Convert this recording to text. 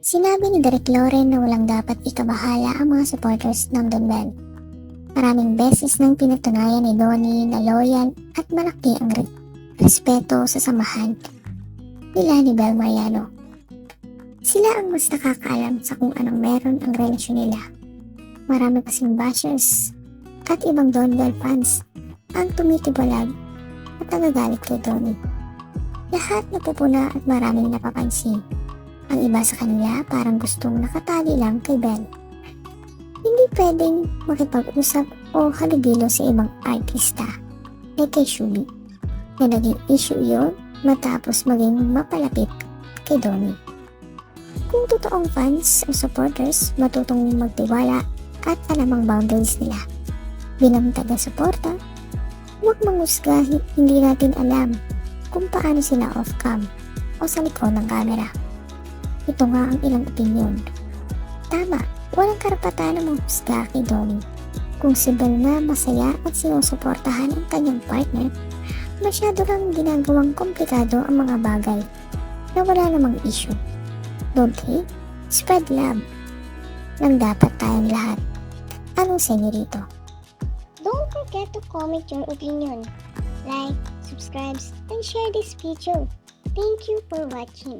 Sinabi ni Derek Loren na walang dapat ikabahala ang mga supporters ng Don Bell. Maraming beses nang pinatunayan ni Donnie na loyal at malaki ang re- respeto sa samahan nila ni Bel Mariano. Sila ang mas nakakaalam sa kung anong meron ang relasyon nila. Marami kasing bashers at ibang Don Bell fans ang tumitibalag at nagagalit kay Donnie. Lahat napupuna at maraming napapansin. Ang iba sa kanila parang gustong nakatali lang kay Bell. Hindi pwedeng makipag-usap o halubilo sa ibang artista ay kay Shubi na naging issue iyon matapos maging mapalapit kay Donnie. Kung totoong fans o supporters, matutong magtiwala at alam ang boundaries nila. Bilang taga-suporta, huwag mangusga, hindi natin alam kung paano sila off-cam o sa likod ng camera. Ito nga ang ilang opinion. Tama, walang karapatan na manghusga kay Donnie. Kung si Bel nga masaya at sinusuportahan ang kanyang partner, masyado lang ginagawang komplikado ang mga bagay na wala namang issue. Don't hate, spread love. Nang dapat tayong lahat. Anong sa inyo rito? Don't forget to comment your opinion. Like, subscribe, and share this video. Thank you for watching.